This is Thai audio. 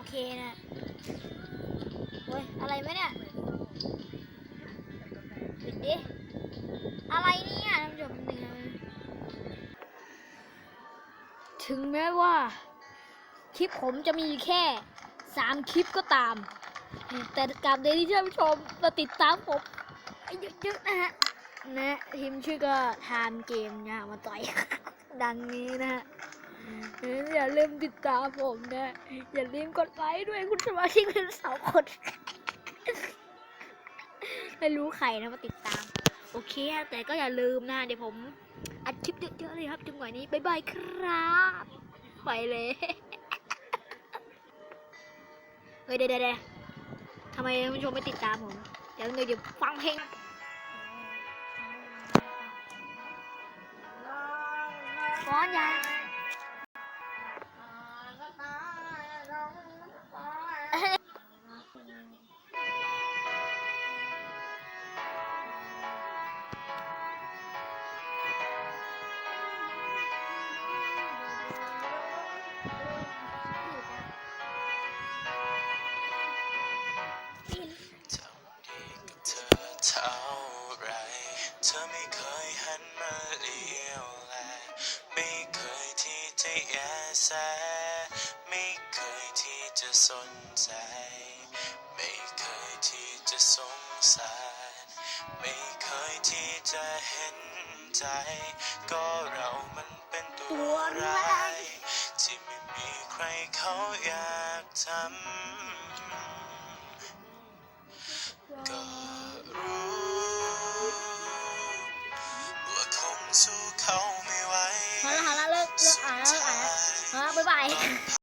อเคนะโอ้ย อะไรไหมเนี่ยปิดดิ อะไรเนี่ยท่านผู้ชมหนึ่งถึงแม้ว่า คลิปผมจะมีแค่สามคลิปก็ตาม แต่กราบเดยวที่ท่านผู้ชมมาติดตามผมเยอะๆนะฮะนะทีมชื่อก็ทม์เกมนะมาต่อยดังนี้นะฮะ อย่าลืมติดตามผมนะ อย่าลืมกดไลค์ด้วยคุณสมาชิกเป็นสาวคนไม่รู้ใครนะมาติดตาม โอเค แต่ก็อย่าลืมนะ เดี๋ยวผมอัดคลิปเยอะๆเลยครับจังหวะนี้ บ๊ายบายครับไปเลยเฮ้ยเดี๋ยวเดี๋ยวเดดทำไมท่านผู้ชมไม่ติดตามผม เดี๋ยวเดี๋ยวฟังเพลงก้อนยา เธอไม่เคยหันมาเลี้ยวแลไม่เคยที่จะแยแสไม่เคยที่จะสนใจ ไม่เคยที่จะสงสาร ไม่เคยที่จะเห็นใจ ก็เรามันเป็นตัวร้ายที่ไม่มีใครเขาอยากทำ เลิกอ่านแล้วเลิกอ่านแล้วสุดท้ายฮะบ๊ายบาย